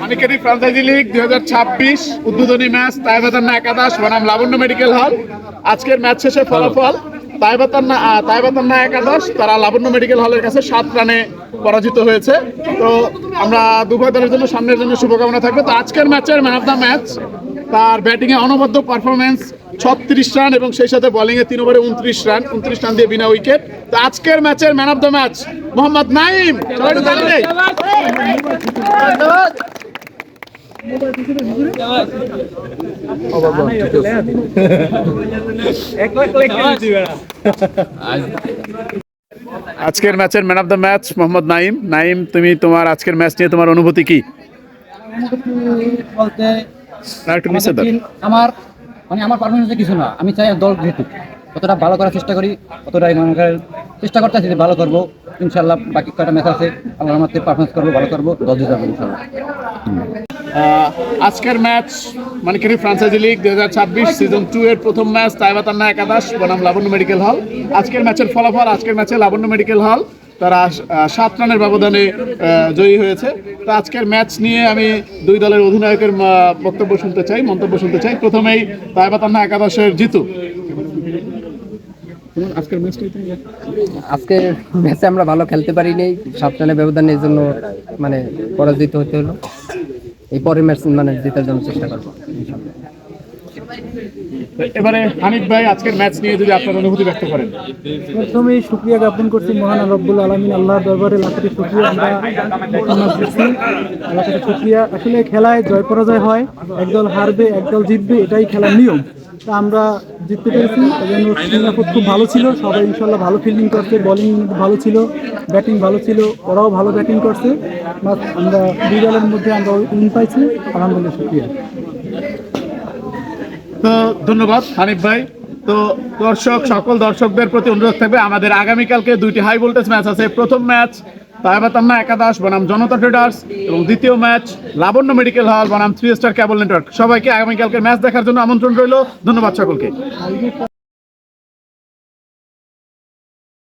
মানিকেরি franchise league দুই হাজার ছাব্বিশ উদ্বোধনী ম্যাচ তাইবাতান্না একাদশ বনাম লাবণ্য মেডিকেল হল। আজকের ম্যাচ শেষে ফলাফল তাইবাতান্না তাইবাতান্না একাদশ তারা লাবণ্য মেডিকেল হলের কাছে সাত রানে পরাজিত হয়েছে। তো আমরা দুভয় দলের জন্য সামনের জন্য শুভকামনা থাকবে। তো আজকের ম্যাচের ম্যান অফ দ্য ম্যাচ তার ব্যাটিংয়ে অনবদ্য পারফরমেন্স ছত্রিশ রান এবং সেই সাথে বোলিংয়ে তিন ওভারে উনত্রিশ রান উনত্রিশ রান দিয়ে বিনা উইকেট তো আজকের ম্যাচের man of the match Mohammad Naim. আজকের ম্যাচের man of the match Mohammad Naim Naim তুমি তোমার আজকের ম্যাচ নিয়ে তোমার অনুভূতি কি? বলতে আমার মানে আমার পারফরমেন্সে কিছু না। আমি চাই দল যেহেতু কতটা ভালো করার চেষ্টা করি কতটাই মনে করেন চেষ্টা করতেছি যে ভালো করব। ইনশাল্লাহ বাকি কয়টা ম্যাচ আছে আমরা আমার পারফরমেন্স করব, ভালো করব, দল জিতে যাব ইনশাল্লাহ আজকের ম্যাচ মানে কি ফ্রান্সাইজি লিগ দু হাজার ছাব্বিশ সিজন টু এর প্রথম ম্যাচ তাইবাতান্না একাদশ, বনাম লাবণ্য মেডিকেল হল আজকের ম্যাচের ফলাফল, আজকের ম্যাচে লাবণ্য মেডিকেল হল তারা সাত রানের ব্যবধানে জয়ী হয়েছে। তো আজকের ম্যাচ নিয়ে আমি দুই দলের অধিনায়কের বক্তব্য শুনতে চাই মন্তব্য শুনতে চাই। প্রথমেই তাইবাতান্না একাদশের জিতু। আজকের ম্যাচটা আজকে ম্যাচে আমরা ভালো খেলতে পারিনি। সাত রানের ব্যবধানে এই জন্য মানে পরাজিত হতে হলো। এই পরের ম্যাচ মানে জেতার জন্য চেষ্টা করব। ইনশাল্লাহ। এবারে হানিফ ভাই, আজকের ম্যাচ নিয়ে যদি আপনার অনুভূতি ব্যক্ত করেন। প্রথমেই শুক্রিয়া জ্ঞাপন করছি মহান রব্বুল আলমিন আল্লাহর দরবারে লাখে শুক্রিয়া আমরা মোহাম্মদ শুক্রিয়া আসলে খেলায় জয় পরাজয় হয়, একদল হারবে, একদল জিতবে, এটাই খেলার নিয়ম। তা আমরা জিততে পেরেছি, এজন্য সিঙ্গাপুর খুব ভালো ছিল, সবাই ইনশাল্লাহ ভালো ফিল্ডিং করছে বলিং ভালো ছিল ব্যাটিং ভালো ছিল, ওরাও ভালো ব্যাটিং করছে। আমরা দুই দলের মধ্যে আমরা উইন পাইছি, আলহামদুলিল্লাহ শুক্রিয়া তো ধন্যবাদ হানিফ ভাই। তো দর্শক, সকল দর্শকদের প্রতি অনুরোধ থাকবে, আমাদের আগামীকালকে দুইটি হাই ভোল্টেজ ম্যাচ আছে। প্রথম ম্যাচ তাইবাতান্না একাদশ, বনাম জনতা ট্রেডার্স এবং দ্বিতীয় ম্যাচ লাবণ্য মেডিকেল হল বনাম থ্রি স্টার কেবল নেটওয়ার্ক সবাইকে আগামীকালকে ম্যাচ দেখার জন্য আমন্ত্রণ রইল। ধন্যবাদ সকলকে।